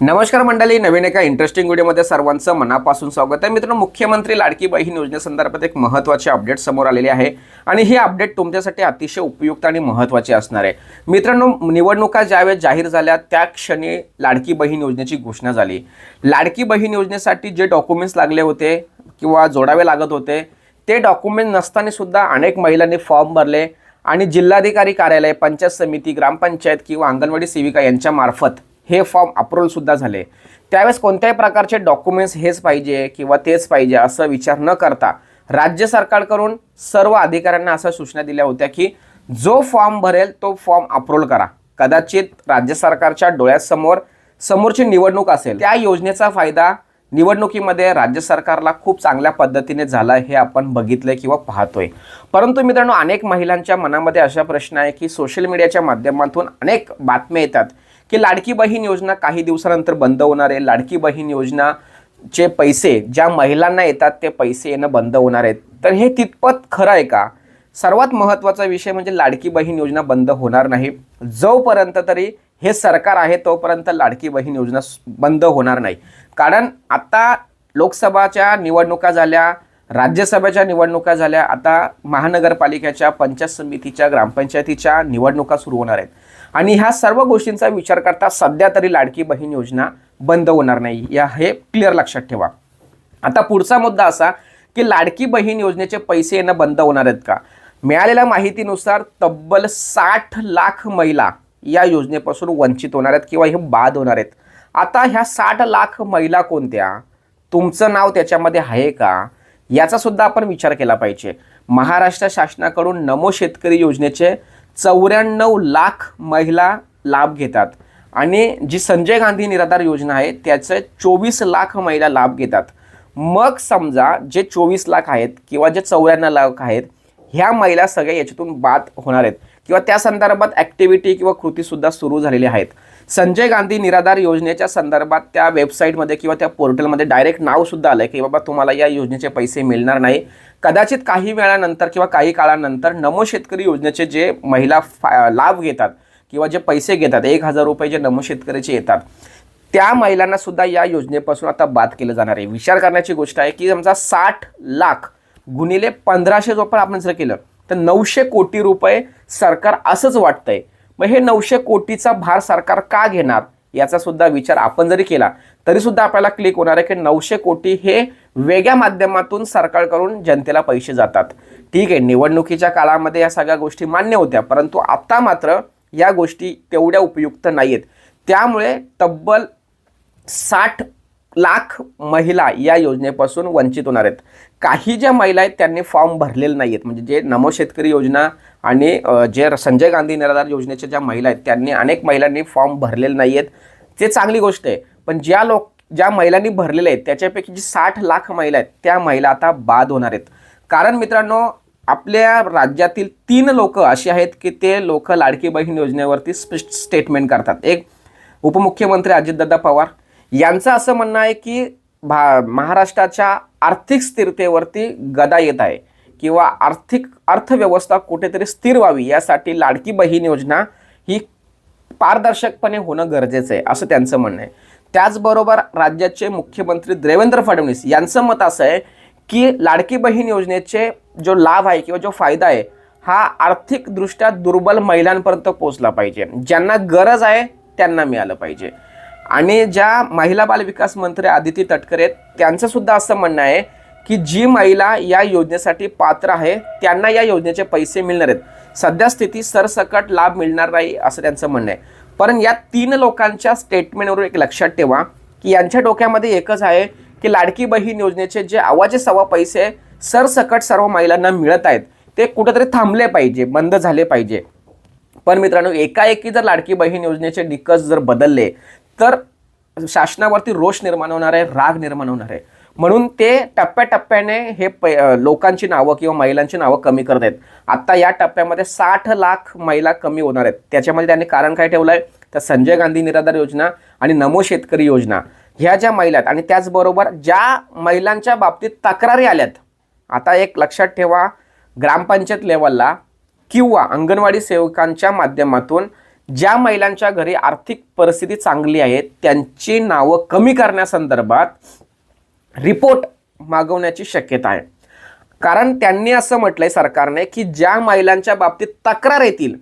नमस्कार मंडळी नवीन एका इंटरेस्टिंग व्हिडिओमध्ये सर्वांचं मनापासून स्वागत आहे. मित्रांनो मुख्यमंत्री लाडकी बहीण योजनेसंदर्भात एक महत्त्वाचे अपडेट समोर आलेले आहे आणि ही अपडेट तुमच्यासाठी अतिशय उपयुक्त आणि महत्त्वाचे असणार आहे. मित्रांनो निवडणुका ज्यावेळेस जाहीर झाल्या त्या क्षणी लाडकी बहीण योजनेची घोषणा झाली. लाडकी बहीण योजनेसाठी जे डॉक्युमेंट्स लागले होते किंवा जोडावे लागत होते ते डॉक्युमेंट नसतानासुद्धा अनेक महिलांनी फॉर्म भरले आणि जिल्हाधिकारी कार्यालय पंचायत समिती ग्रामपंचायत किंवा अंगणवाडी सेविका यांच्यामार्फत हे फॉर्म अप्रूव्हलसुद्धा झाले. त्यावेळेस कोणत्याही प्रकारचे डॉक्युमेंट्स हेच पाहिजे किंवा तेच पाहिजे असं विचार न करता राज्य सरकारकडून सर्व अधिकाऱ्यांना अशा सूचना दिल्या होत्या की जो फॉर्म भरेल तो फॉर्म अप्रूव्हल करा. कदाचित राज्य सरकारच्या डोळ्यासमोर समोरची निवडणूक असेल. त्या योजनेचा फायदा निवडणुकीमध्ये राज्य सरकारला खूप चांगल्या पद्धतीने झाला हे आपण बघितलंय किंवा पाहतोय. परंतु मित्रांनो अनेक महिलांच्या मनामध्ये अशा प्रश्न आहे की सोशल मीडियाच्या माध्यमातून अनेक बातम्या येतात. की लाडकी बहीण योजना काही दिवसानंतर बंद होणार आहे. लाडकी बहीण योजना चे पैसे ज्या महिलांना येतात ते पैसे येणं बंद होणार आहेत. तर हे तितपत खरं आहे का? सर्वात महत्त्वाचा विषय म्हणजे लाडकी बहीण योजना बंद होणार नाही. जोपर्यंत तरी हे सरकार आहे तोपर्यंत लाडकी बहीण योजना बंद होणार नाही. कारण आता लोकसभाच्या निवडणुका झाल्या राज्यसभेच्या निवडणुका झाल्या आता महानगरपालिकेच्या पंचायत समितीच्या ग्रामपंचायतीच्या निवडणुका सुरू होणार आहेत. आणि ह्या सर्व गोष्टींचा विचार करता सध्या तरी लाडकी बहीण योजना बंद होणार नाही. या हे क्लिअर लक्षात ठेवा. आता पुढचा मुद्दा असा की लाडकी बहीण योजनेचे पैसे येणं बंद होणार आहेत का? मिळालेल्या माहितीनुसार तब्बल साठ लाख महिला या योजनेपासून वंचित होणार आहेत किंवा हे बाद होणार आहेत. आता ह्या साठ लाख महिला कोणत्या? तुमचं नाव त्याच्यामध्ये आहे का? याचा सुद्धा आपण विचार केला पाहिजे. महाराष्ट्र शासनाकडून नमो शेतकरी योजनेचे चौऱ्याण्णव लाख महिला लाभ घेतात. आणि जी संजय गांधी निराधार योजना आहे त्याचे चोवीस लाख महिला लाभ घेतात. मग समजा जे चोवीस लाख आहेत किंवा जे चौऱ्याण्णव लाख आहेत ह्या महिला सगळ्या याच्यातून बाद होणार आहेत. किंवा त्या संदर्भात ॲक्टिव्हिटी किंवा कृतीसुद्धा सुरू झालेल्या आहेत. संजय गांधी निराधार योजनेच्या संदर्भात त्या वेबसाईटमध्ये किंवा त्या पोर्टलमध्ये डायरेक्ट नावसुद्धा आलं की बाबा तुम्हाला या योजनेचे पैसे मिळणार नाही. कदाचित काही वेळानंतर किंवा काही काळानंतर नमो शेतकरी योजनेचे जे महिला फा लाभ घेतात किंवा जे पैसे घेतात एक हजार रुपये जे नमो शेतकऱ्याचे येतात त्या महिलांना सुद्धा या योजनेपासून आता बाद केलं जाणार आहे. विचार करण्याची गोष्ट आहे की समजा साठ लाख गुणिले पंधराशे जोपर्यंत आपण जर केलं तर नऊशे कोटी रुपये सरकार असंच वाटतंय. मग हे नऊशे कोटीचा भार सरकार का घेणार? याचा सुद्धा विचार आपण जरी केला तरी सुद्धा आपल्याला क्लिक होणार आहे की नऊशे कोटी हे वेगळ्या माध्यमातून सरकारकडून जनतेला पैसे जातात. ठीक आहे निवडणुकीच्या काळामध्ये या सगळ्या गोष्टी मान्य होत्या परंतु आता मात्र या गोष्टी तेवढ्या उपयुक्त नाही आहेत त्यामुळे तब्बल साठ लाख महिला या योजनेपासून वंचित होणार आहेत. काही ज्या महिला आहेत त्यांनी फॉर्म भरलेले नाही आहेत म्हणजे जे नमो शेतकरी योजना आणि जे संजय गांधी निराधार योजनेच्या ज्या महिला आहेत त्यांनी अनेक महिलांनी फॉर्म भरलेले नाही आहेत ते चांगली गोष्ट आहे. पण ज्या लोक ज्या महिलांनी भरलेले आहेत त्याच्यापैकी जी साठ लाख महिला आहेत त्या महिला आता बाद होणार आहेत. कारण मित्रांनो आपल्या राज्यातील तीन लोक अशी आहेत की ते लोक लाडकी बहीण योजनेवरती स्पष्ट स्टेटमेंट करतात. एक उपमुख्यमंत्री अजितदादा पवार यांचं असं म्हणणं आहे की भा महाराष्ट्राच्या आर्थिक स्थिरतेवरती गदा येत आहे किंवा आर्थिक अर्थव्यवस्था कुठेतरी स्थिर व्हावी यासाठी लाडकी बहीण योजना ही पारदर्शकपणे होणं गरजेचं आहे असं त्यांचं म्हणणं आहे. त्याचबरोबर राज्याचे मुख्यमंत्री देवेंद्र फडणवीस यांचं मत असं आहे की लाडकी बहीण योजनेचे जो लाभ आहे किंवा जो फायदा आहे हा आर्थिकदृष्ट्या दुर्बल महिलांपर्यंत पोचला पाहिजे. ज्यांना गरज आहे त्यांना मिळालं पाहिजे. आणि ज्या महिला बाल विकास मंत्री आदिती तटकरे आहेत, त्यांचं सुद्धा असं म्हणणं आहे की जी महिला या योजनेसाठी पात्र आहे त्यांना या योजनेचे पैसे मिळणार आहेत. सध्या स्थिती सरसकट लाभ मिळणार नाही असं त्यांचं म्हणणं आहे. पण या तीन लोकांच्या स्टेटमेंटवरून एक लक्षात ठेवा की यांच्या डोक्यामध्ये एकच आहे की लाडकी बहीण योजनेचे जे आवाजे सव्वा पैसे सरसकट सर्व महिलांना मिळत आहेत ते कुठेतरी थांबले पाहिजे बंद झाले पाहिजे. पण मित्रांनो एकाएकी जर लाडकी बहीण योजनेचे निकष जर बदलले तर शासनावरती रोष निर्माण होणार आहे राग निर्माण होणार आहे. म्हणून ते टप्प्याटप्प्याने हे पै लोकांची नावं किंवा महिलांची नावं कमी करत आहेत. आत्ता या टप्प्यामध्ये साठ लाख महिला कमी होणार आहेत. त्याच्यामध्ये त्यांनी कारण काय ठेवलं आहे तर संजय गांधी निराधार योजना आणि नमो शेतकरी योजना. ह्या ज्या महिला आहेत आणि त्याचबरोबर ज्या महिलांच्या बाबतीत तक्रारी आल्यात आता एक लक्षात ठेवा ग्रामपंचायत लेवलला किंवा अंगणवाडी सेवकांच्या माध्यमातून ज्या महिलांच्या घरी आर्थिक परिस्थिती चांगली आहे त्यांची नावं कमी करण्यासंदर्भात रिपोर्ट मागवण्याची शक्यता आहे. कारण त्यांनी असं म्हटलंय सरकारने की ज्या महिलांच्या बाबतीत तक्रार येतील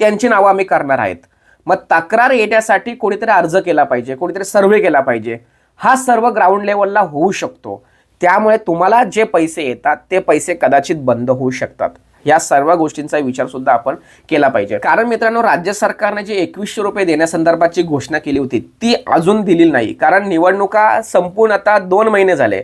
त्यांची नावं आम्ही करणार आहेत. मग तक्रार येण्यासाठी कोणीतरी अर्ज केला पाहिजे कोणीतरी सर्व्हे केला पाहिजे. हा सर्व ग्राउंड लेवलला होऊ शकतो. त्यामुळे तुम्हाला जे पैसे येतात ते पैसे कदाचित बंद होऊ शकतात. या सर्व गोष्टींचा विचार सुद्धा आपण केला पाहिजे. कारण मित्रांनो राज्य सरकारने जे एकवीसशे रुपये देण्यासंदर्भाची घोषणा केली होती ती अजून दिलेली नाही. कारण निवडणुका संपूर्ण आता दोन महिने झाले.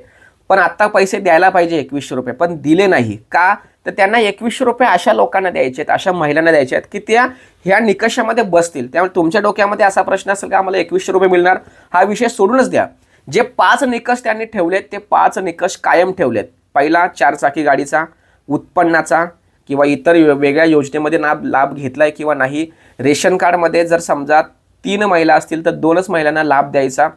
पण आता पैसे द्यायला पाहिजे एकवीसशे रुपये पण दिले नाही. का? तर त्यांना एकवीसशे रुपये अशा लोकांना द्यायचे आहेत अशा महिलांना द्यायचे आहेत की त्या ह्या निकषामध्ये बसतील. त्यामुळे तुमच्या डोक्यामध्ये असा प्रश्न असेल का आम्हाला एकवीसशे रुपये मिळणार? हा विषय सोडूनच द्या. जे पाच निकष त्यांनी ठेवलेत ते पाच निकष कायम ठेवलेत. पहिला चारचाकी गाडीचा उत्पन्नाचा किंवा इतर वेगळ्या योजनेमध्ये लाभ घेतला आहे किंवा नाही रेशन कार्डमध्ये जर समजा तीन महिला असतील तर दोनच महिलांना लाभ द्यायचा.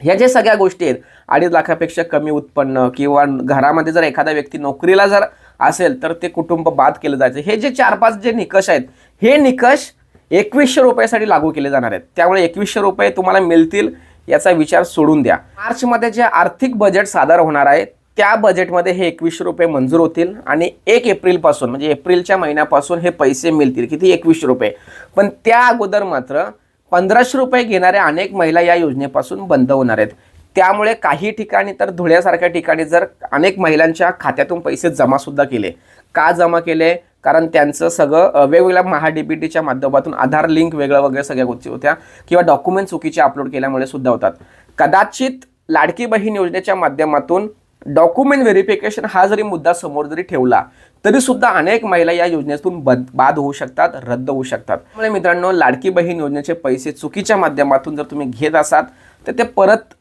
ह्या ज्या सगळ्या गोष्टी आहेत अडीच लाखापेक्षा कमी उत्पन्न किंवा घरामध्ये जर एखादा व्यक्ती नोकरीला जर असेल तर ते कुटुंब बाद केलं जायचं. हे जे चार पाच जे निकष आहेत हे निकष एकवीसशे रुपयासाठी लागू केले जाणार आहेत. त्यामुळे एकवीसशे रुपये तुम्हाला मिळतील याचा विचार सोडून द्या. मार्चमध्ये जे आर्थिक बजेट सादर होणार आहे त्या बजेटमध्ये हे एकवीसशे रुपये मंजूर होतील आणि एक एप्रिलपासून म्हणजे एप्रिलच्या महिन्यापासून हे पैसे मिळतील. किती? एकवीसशे रुपये. पण त्या अगोदर मात्र पंधराशे रुपये घेणाऱ्या अनेक महिला या योजनेपासून बंद होणार आहेत. त्यामुळे काही ठिकाणी तर धुळ्यासारख्या ठिकाणी जर अनेक महिलांच्या खात्यातून पैसे जमासुद्धा केले. का जमा केले? कारण त्यांचं सगळं वेगवेगळ्या महाडीबीटीच्या माध्यमातून आधार लिंक वेगळं वगैरे सगळ्या गोष्टी होत्या किंवा डॉक्युमेंट चुकीचे अपलोड केल्यामुळे सुद्धा होतात. कदाचित लाडकी बहीण योजनेच्या माध्यमातून डॉक्युमेंट व्हेरिफिकेशन हा जरी मुद्दा समोर जरी ठेवला तरी सुद्धा अनेक महिला या योजनेतून बद बाद होऊ शकतात रद्द होऊ शकतात. त्यामुळे मित्रांनो लाडकी बहीण योजनेचे पैसे चुकीच्या माध्यमातून जर तुम्ही घेत असाल तर ते परत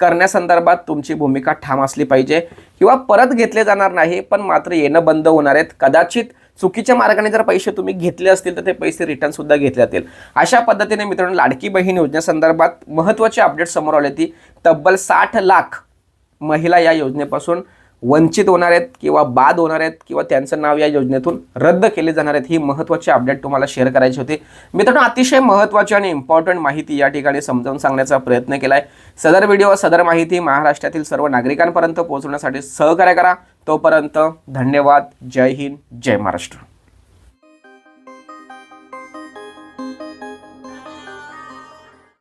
करण्यासंदर्भात तुमची भूमिका ठाम असली पाहिजे. किंवा परत घेतले जाणार नाही पण मात्र येणं बंद होणार आहेत. कदाचित चुकीच्या मार्गाने जर पैसे तुम्ही घेतले असतील तर ते पैसे रिटर्न सुद्धा घेतले जातील. अशा पद्धतीने मित्रांनो लाडकी बहीण योजनेसंदर्भात महत्त्वाची अपडेट समोर आली ती तब्बल साठ लाख महिला या योजनेपासून वंचित होणार आहेत किंवा बाद होणार आहेत किंवा त्यांचं नाव या योजनेतून रद्द केले जाणार आहेत ही महत्त्वाची अपडेट तुम्हाला शेअर करायची होती. मित्रांनो अतिशय महत्त्वाची आणि इम्पॉर्टंट माहिती या ठिकाणी समजावून सांगण्याचा प्रयत्न केला आहे सदर व्हिडिओ सदर माहिती महाराष्ट्रातील सर्व नागरिकांपर्यंत पोहोचवण्यासाठी सहकार्य करा. तोपर्यंत धन्यवाद. जय हिंद जय महाराष्ट्र.